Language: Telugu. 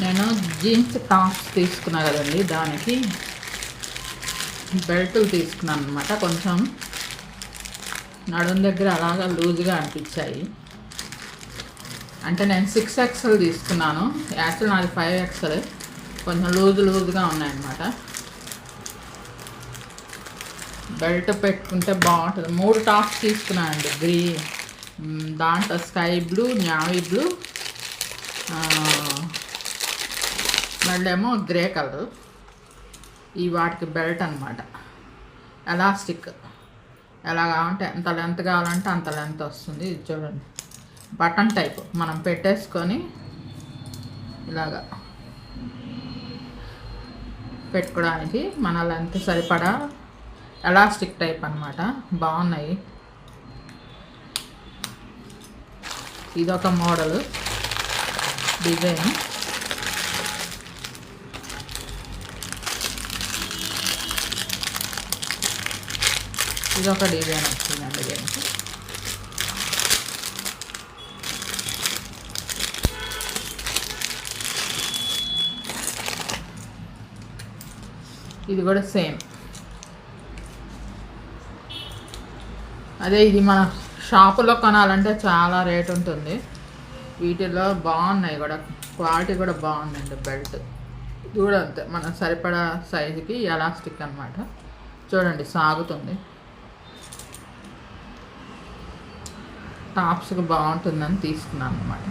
నేను జీన్స్ టాప్స్ తీసుకున్నా కదండి దానికి బెల్టులు తీసుకున్నాను అనమాట కొంచెం నడుం దగ్గర అలాగా లూజ్గా అనిపించాయి. అంటే నేను సిక్స్ ఎక్స్ఎల్ తీసుకున్నాను. యాక్చువల్ నాది ఫైవ్ ఎక్స్ఎల్. కొంచెం లూజ్ లూజ్గా ఉన్నాయన్నమాట. బెల్ట్ పెట్టుకుంటే బాగుంటుంది. మూడు టాప్స్ తీసుకున్నానండి గ్రీన్ దాంట్లో స్కై బ్లూ న్యావీ బ్లూ మళ్ళేమో గ్రే కలర్. ఈ వాటికి బెల్ట్ అనమాట ఎలాస్టిక్. ఎలా కావాలంటే ఎంత లెంత్ కావాలంటే అంత లెంత్ వస్తుంది. ఇది చూడండి. Button type. మనం పెట్టేసుకొని ఇలాగా పెట్టుకోవడానికి మన లెంత్ సరిపడా ఎలాస్టిక్ టైప్ అనమాట బాగున్నాయి. ఇదొక మోడల్. డిజైన్. ఇదొక డిజైన్ వచ్చిందండి దీనికి. ఇది కూడా సేమ్. అదే ఇది మన షాపులో కొనాలంటే చాలా రేట్ ఉంటుంది. వీటిలో బాగున్నాయి కూడా. క్వాలిటీ కూడా బాగుందండి బెల్ట్. ఇది కూడా అంతే. మన సరిపడా సైజుకి ఎలాస్టిక్ అనమాట చూడండి సాగుతుంది. టాప్స్కి బాగుంటుందని తీసుకున్నాను అనమాట